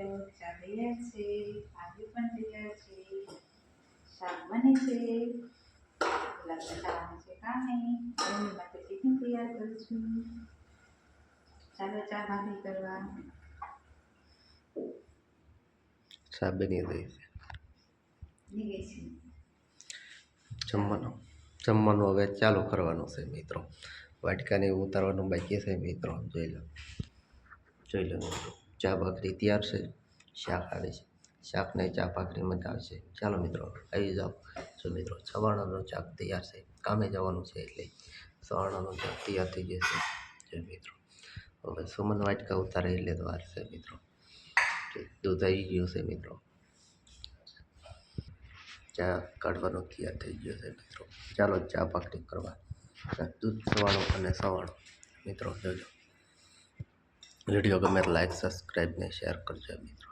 મિત્રો ચાલી રહ્યા છે ભાજી પણ તૈયાર છે શાક છે પેલા બટાકાનું છે કામે એમની માટે ટિફિન તૈયાર કરું છું ચાલો ચા ભાગી કરવા ચા બની રહી છે જમવાનું. જમવાનું હવે ચાલુ કરવાનું છે મિત્રો. વાટકાને ઉતારવાનું બાકી છે મિત્રો. જોઈ લો. જોઈ લો મિત્રો. ચા ભાખરી તૈયાર છે, શાક આવે છે, શાકને ચા ભાખરી મજા આવશે ચાલો મિત્રો, આવી જાઓ. જો મિત્રો સવારણાનો ચાક તૈયાર છે, કામે જવાનું છે એટલે સવારનો ચાક તૈયાર થઈ જશે જો મિત્રો, હવે સુમન વાટકા ઉતારે એટલે દ્વાર વાર છે મિત્રો. દૂધ આવી ગયું છે મિત્રો. ચા કાઢવાનો તૈયાર થઈ ગયો છે મિત્રો. ચાલો ચા પાકડી કરવા. દૂધ સવાળો અને સવાળો. મિત્રો, જોજો. વીડિયો ગમે લાઈક સબસ્ક્રાઈબ ને શેર કરજો મિત્રો.